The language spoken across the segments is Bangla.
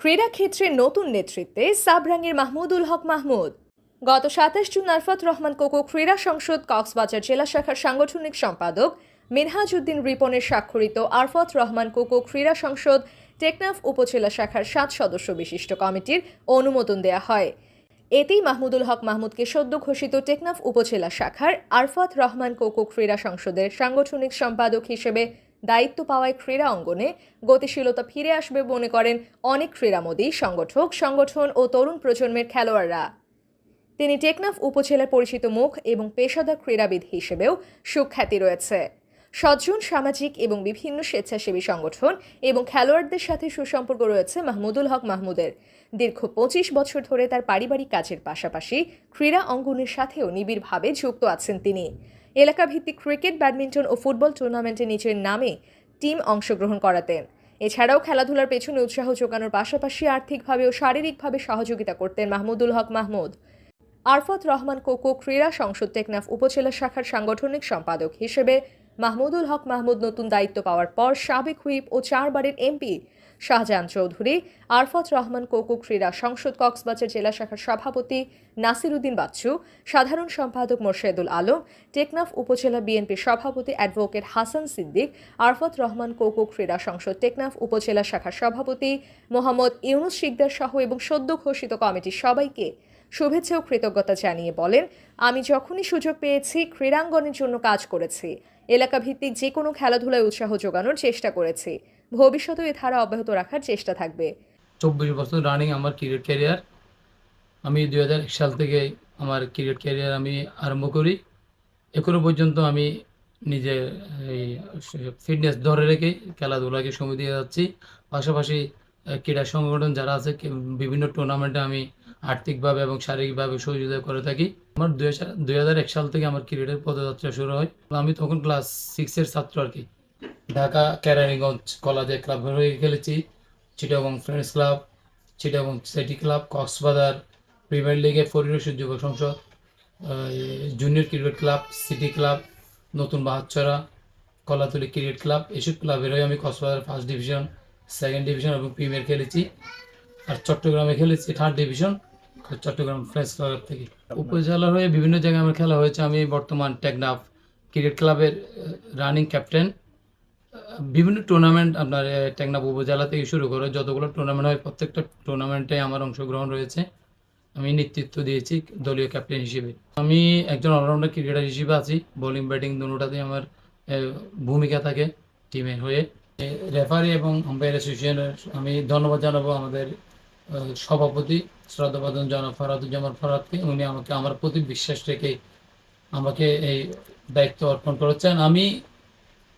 ক্রীড়াক্ষেত্রে নতুন নেতৃত্বে সাবরাঙ্গের মাহমুদুল হক মাহমুদ। গত সাতাশ জুন আরফাত রহমান কোকো ক্রীড়া সংসদ কক্সবাজার জেলা শাখার সাংগঠনিক সম্পাদক মিনহাজ উদ্দিন রিপনের স্বাক্ষরিত আরফাত রহমান কোকো ক্রীড়া সংসদ টেকনাফ উপজেলা শাখার সাত সদস্য বিশিষ্ট কমিটির অনুমোদন দেয়া হয়। এতেই মাহমুদুল হক মাহমুদকে সদ্য ঘোষিত টেকনাফ উপজেলা শাখার আরফাত রহমান কোকো ক্রীড়া সংসদের সাংগঠনিক সম্পাদক হিসেবে দায়িত্ব পাওয়ায় ক্রীড়া অঙ্গনে গতিশীলতা ফিরে আসবে মনে করেন অনেক ক্রীড়ামোদী, সংগঠক, সংগঠন ও তরুণ প্রজন্মের খেলোয়াড়রা। তিনি টেকনাফ উপজেলার পরিচিত মুখ এবং পেশাদার ক্রীড়াবিদ হিসেবেও সুখ্যাতি রয়েছে। সজ্জন সামাজিক এবং বিভিন্ন স্বেচ্ছাসেবী সংগঠন এবং খেলোয়াড়দের সাথে সুসম্পর্ক রয়েছে মাহমুদুল হক মাহমুদের। দীর্ঘ পঁচিশ বছর ধরে তার পারিবারিক কাজের পাশাপাশি ক্রীড়া অঙ্গনের সাথেও নিবিড়ভাবে যুক্ত আছেন তিনি। এলাকাভিত্তিক ক্রিকেট, ব্যাডমিন্টন ও ফুটবল টুর্নামেন্টে নিজের নামে টিম অংশগ্রহণ করাতেন। এছাড়াও খেলাধুলার পেছনে উৎসাহ যোগানোর পাশাপাশি আর্থিকভাবে ও শারীরিকভাবে সহযোগিতা করতেন মাহমুদুল হক মাহমুদ। আরফত রহমান কোকো ক্রীড়া সংসদ টেকনাফ উপজেলা শাখার সাংগঠনিক সম্পাদক হিসেবে মাহমুদুল হক মাহমুদ নতুন দায়িত্ব পাওয়ার পর সাবেক হুইপ ও চারবারের এমপি শাহজাহান চৌধুরী, আরফত রহমান কোকো ক্রীড়া সংসদ কক্সবাজার জেলা শাখার সভাপতি নাসির উদ্দিন বাচ্চু, সাধারণ সম্পাদক মোর্শেদুল আলম, টেকনাফ উপজেলা বিএনপির সভাপতি অ্যাডভোকেট হাসান সিদ্দিক, আরফত রহমান কোকো ক্রীড়া সংসদ টেকনাফ উপজেলা শাখার সভাপতি মোহাম্মদ ইউনুস শিকদার সহ এবং সদ্য ঘোষিত কমিটির সবাইকে শুভেচ্ছা ও কৃতজ্ঞতা জানিয়ে বলেন, আমি যখনই সুযোগ পেয়েছি, ক্রীড়াঙ্গনের জন্য কাজ করেছি। এলাকা ভিত্তিক যে কোনো খেলাধুলায় উৎসাহ যোগানোর চেষ্টা করেছি। ভবিষ্যতেও এ ধারা অব্যাহত রাখার চেষ্টা থাকবে। চব্বিশ বছর রানিং আমার ক্রিকেট ক্যারিয়ার আমি দুই হাজার এক সাল থেকে আমার ক্রিকেট ক্যারিয়ার আমি আরম্ভ করি। এখনও পর্যন্ত আমি নিজের এই ফিটনেস ধরে রেখে খেলাধুলাকে সময় দিয়ে যাচ্ছি। পাশাপাশি ক্রীড়া সংগঠন যারা আছে বিভিন্ন টুর্নামেন্টে আমি আর্থিকভাবে এবং শারীরিকভাবে সহযোগিতা করে থাকি। আমার দুই হাজার এক সাল থেকে আমার ক্রিকেটের পদযাত্রা শুরু হয়। আমি তখন ক্লাস সিক্সের ছাত্র আর কি। ঢাকা কেরানীগঞ্জ কলেজে ক্লাব হয়ে খেলেছি। Chittagong friends club Chittagong city club Cox's Bazar premier লিগে পরিবেশের যুব সংসদ junior cricket club city club নতুন বাহাচ্চরা কলাতলি ক্রিকেট ক্লাব এসব ক্লাবের হয়ে আমি Cox's Bazar first division second division এবং প্রিমিয়ার খেলেছি। আর চট্টগ্রামে খেলেছি third division Chattogram friends club থেকে। উপজেলার হয়ে বিভিন্ন জায়গায় আমার খেলা হয়েছে। আমি বর্তমান টেকনাফ ক্রিকেট ক্লাবের রানিং ক্যাপ্টেন বিভিন্ন টুর্নামেন্ট আপনার টেকনাফ উপজেলা থেকে শুরু করে যতগুলো টুর্নামেন্ট হয়, প্রত্যেকটা টুর্নামেন্টে আমার অংশগ্রহণ রয়েছে। আমি নেতৃত্ব দিয়েছি দলীয় ক্যাপ্টেন হিসেবে। আমি একজন অলরাউন্ডার ক্রিকেটার হিসেবে আছি। বোলিং ব্যাটিং দুটাতে আমার ভূমিকা থাকে টিমের হয়ে। রেফারি এবং আম্পায়ার অ্যাসোসিয়েশনের আমি ধন্যবাদ জানাব আমাদের সভাপতি শ্রদ্ধাবাদন জনাব ফরাদুজ্জামান ফরাদকে। উনি আমাকে, আমার প্রতি বিশ্বাস রেখে আমাকে এই দায়িত্ব অর্পণ করেছেন। আমি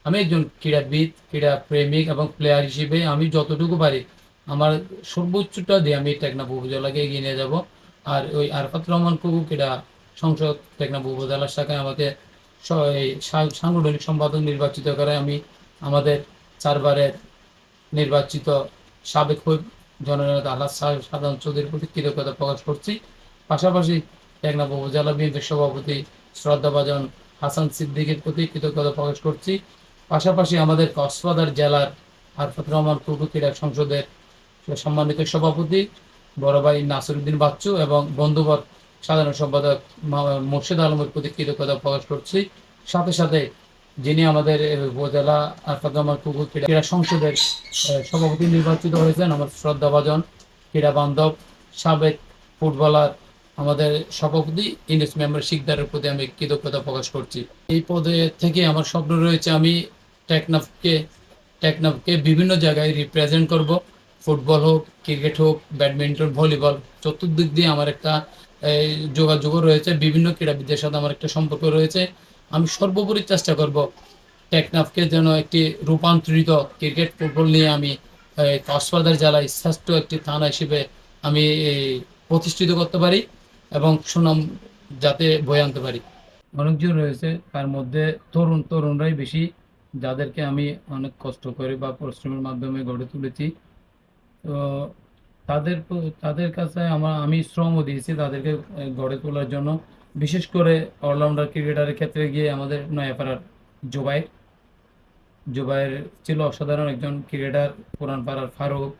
আমি একজন ক্রীড়াবিদ, ক্রীড়া প্রেমিক এবং প্লেয়ার হিসেবে আমি যতটুকু পারি আমার সর্বোচ্চটা দিয়ে আমি টেকনাফ উপজেলাকে এগিয়ে নিয়ে যাব। আর ওই আরফাত রহমান প্রভু ক্রীড়া সংসদ টেকনাফ উপজেলার শাখায় আমাকে সাংগঠনিক সম্পাদক নির্বাচিত করে আমি আমাদের চারবারের নির্বাচিত সাবেক জননেতা আল্লাহ সাধারণ চৌধুরীর প্রতি কৃতজ্ঞতা প্রকাশ করছি। পাশাপাশি টেকনাফ উপজেলা বিএনপির সভাপতি শ্রদ্ধাভাজন হাসান সিদ্দিকের প্রতি কৃতজ্ঞতা প্রকাশ করছি। পাশাপাশি আমাদের কক্সবাজার জেলার আরফাত রহমান পূর্ব ক্রীড়া সংসদের সম্মানিত সভাপতি বড় ভাই নাসিরুদ্দিন বাচ্চু এবং বন্ধুবর সাধারণ সম্পাদক মোর্শেদ আলমের প্রতি কৃতজ্ঞতা প্রকাশ করছি। সাথে সাথে যিনি আমাদের উপজেলা রহমান পূর্ব ক্রীড়া সংসদের সভাপতি নির্বাচিত হয়েছেন আমার শ্রদ্ধাভাজন ক্রীড়া বান্ধব, সাবেক ফুটবলার, আমাদের সভাপতি ইংলিশ মেম্বার শিকদারের প্রতি আমি কৃতজ্ঞতা প্রকাশ করছি। এই পদে থেকে আমার স্বপ্ন রয়েছে আমি টেকনাফকে টেকনাফকে বিভিন্ন জায়গায় রিপ্রেজেন্ট করব। ফুটবল হোক, ক্রিকেট হোক, ব্যাডমিন্টন, ভলিবল, চতুর্দিক দিয়ে আমার একটা যোগাযোগও রয়েছে। বিভিন্ন ক্রীড়াবিদদের সাথে আমার একটা সম্পর্ক রয়েছে। আমি সর্বোপরি চেষ্টা করব টেকনাফকে যেন একটি রূপান্তরিত ক্রিকেট ফুটবল নিয়ে আমি কক্সবাজার জেলায় শ্রেষ্ঠ একটি থানা হিসেবে আমি প্রতিষ্ঠিত করতে পারি এবং সুনাম যাতে বয়ে আনতে পারি। অনেকজন রয়েছে, তার মধ্যে তরুণ তরুণরাই বেশি, যাদেরকে আমি অনেক কষ্ট করে বা পরিশ্রমের মাধ্যমে গড়ে তুলেছি। তো তাদের তাদের কাছে আমার আমি শ্রমও দিয়েছি তাদেরকে গড়ে তোলার জন্য। বিশেষ করে অলরাউন্ডার ক্রিকেটারের ক্ষেত্রে গিয়ে আমাদের নয়াপাড়ার জোবাইর। জোবাইর ছিল অসাধারণ একজন ক্রিকেটার পুরানপাড়ার ফারুক।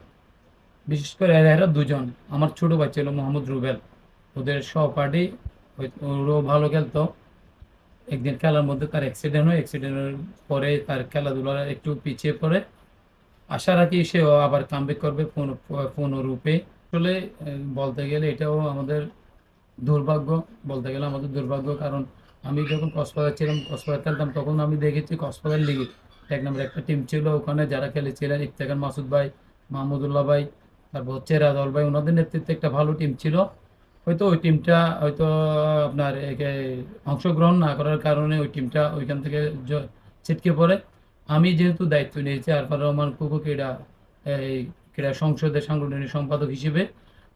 বিশেষ করে এরা দুজন। আমার ছোট ভাই ছিল মোহাম্মদ রুবেল। ওদের সহপাঠী ওরও ভালো খেলতো। একদিন খেলার মধ্যে তার অ্যাক্সিডেন্ট হয়। অ্যাক্সিডেন্টের পরে তার খেলাধুলা একটু পিছিয়ে পড়ে। আশা রাখি সেও আবার কামব্যাক করবে পূর্ণরূপে আসলে বলতে গেলে এটাও আমাদের দুর্ভাগ্য বলতে গেলে আমাদের দুর্ভাগ্য, কারণ আমি যখন কক্সবাজার ছিলাম কক্সবাজার খেলতাম তখন আমি দেখেছি কক্সবাজার লিগে। এক নম্বর একটা টিম ছিল ওখানে, যারা খেলেছিলেন ইফতেখার মাসুদ ভাই, মাহমুদুল্লাহ ভাই, তারপর হচ্ছে রাজাউল ভাই, ওনাদের নেতৃত্বে একটা ভালো টিম ছিল। হয়তো ওই টিমটা হয়তো আপনার একে অংশগ্রহণ না করার কারণে ওই টিমটা ওইখান থেকে ছিটকে পড়ে। আমি যেহেতু দায়িত্ব নিয়েছি আরফার রহমান কুকু ক্রীড়া, এই ক্রীড়া সংসদের সাংগঠনিক সম্পাদক হিসেবে,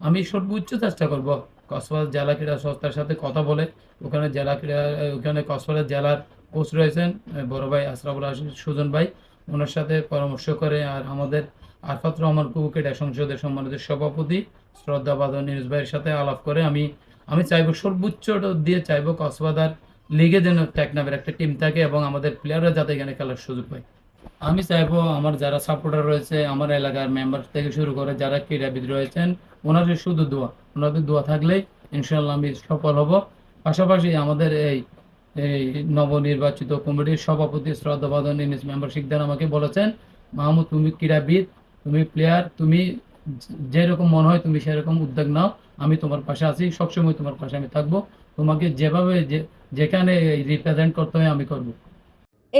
আমি সর্বোচ্চ চেষ্টা করব কক্সবাজার জেলা ক্রীড়া সংস্থার সাথে কথা বলে, ওখানে জেলা ক্রীড়া, ওখানে কক্সবাজার জেলার কোচ রয়েছেন বড় ভাই আশরাফুল হাসিন, সুজন ভাই। ওনার সাথে পরামর্শ করে আর আমাদের আরফাত রহমান কুকু ক্রীড়া সংসদের সম্মানিত সভাপতি শ্রদ্ধা বাদন নিউজ ভাইয়ের সাথে আলাপ করে আমি আমি চাইব সর্বোচ্চ দিয়ে চাইব কক্সবাজার লিগে যেন টেকনাফের একটা টিম থাকে এবং আমাদের প্লেয়াররা যাতে এখানে খেলার সুযোগ পায়। আমি চাইব আমার যারা সাপোর্টার রয়েছে, আমার এলাকার মেম্বার থেকে শুরু করে যারা ক্রীড়াবিদ রয়েছেন, ওনাদের শুধু দোয়া, ওনাদের দোয়া থাকলেই ইনশাল্লাহ আমি সফল হব। পাশাপাশি আমাদের এই এই নবনির্বাচিত কমিটির সভাপতি শ্রদ্ধাবাদন ইনিস মেম্বার শিকদার আমাকে বলেছেন, মাহমুদ, তুমি ক্রীড়াবিদ, তুমি প্লেয়ার তুমি যেরকম মনে হয় তুমি সেরকম উদ্যোগ নাও, আমি তোমার পাশে আছি, সবসময় তোমার পাশে আমি থাকব। তোমাকে যেভাবে যেখানে রিপ্রেজেন্ট করতে হয় আমি করব।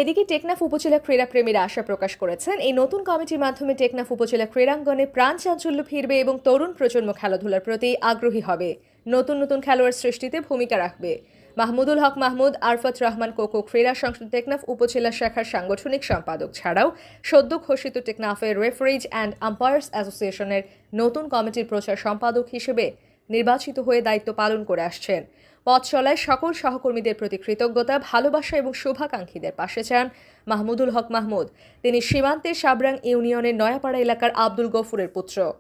এদিকে টেকনাফ উপজেলা ক্রীড়াপ্রেমীরা আশা প্রকাশ করেছেন, এই নতুন কমিটির মাধ্যমে টেকনাফ উপজেলা ক্রীড়াঙ্গনে প্রাণ চাঞ্চল্য ফিরবে এবং তরুণ প্রজন্ম খেলাধুলার প্রতি আগ্রহী হবে। নতুন নতুন খেলোয়াড় সৃষ্টিতে ভূমিকা রাখবে। মাহমুদুল হক মাহমুদ, আরফাত রহমান কোকো ক্রীড়া সংসদ টেকনাফ উপজেলা শাখার সাংগঠনিক সম্পাদক ছাড়াও সদ্য ঘোষিত টেকনাফের রেফারিজ অ্যান্ড আম্পায়ার্স অ্যাসোসিয়েশনের নতুন কমিটির প্রচার সম্পাদক হিসেবে নির্বাচিত হয়ে দায়িত্ব পালন করে আসছেন। পথ চলায় সকল সহকর্মীদের প্রতি কৃতজ্ঞতা, ভালোবাসা এবং শুভাকাঙ্ক্ষীদের পাশে চান মাহমুদুল হক মাহমুদ। তিনি সীমান্তের সাবরাং ইউনিয়নের নয়াপাড়া এলাকার আব্দুল গফুরের পুত্র।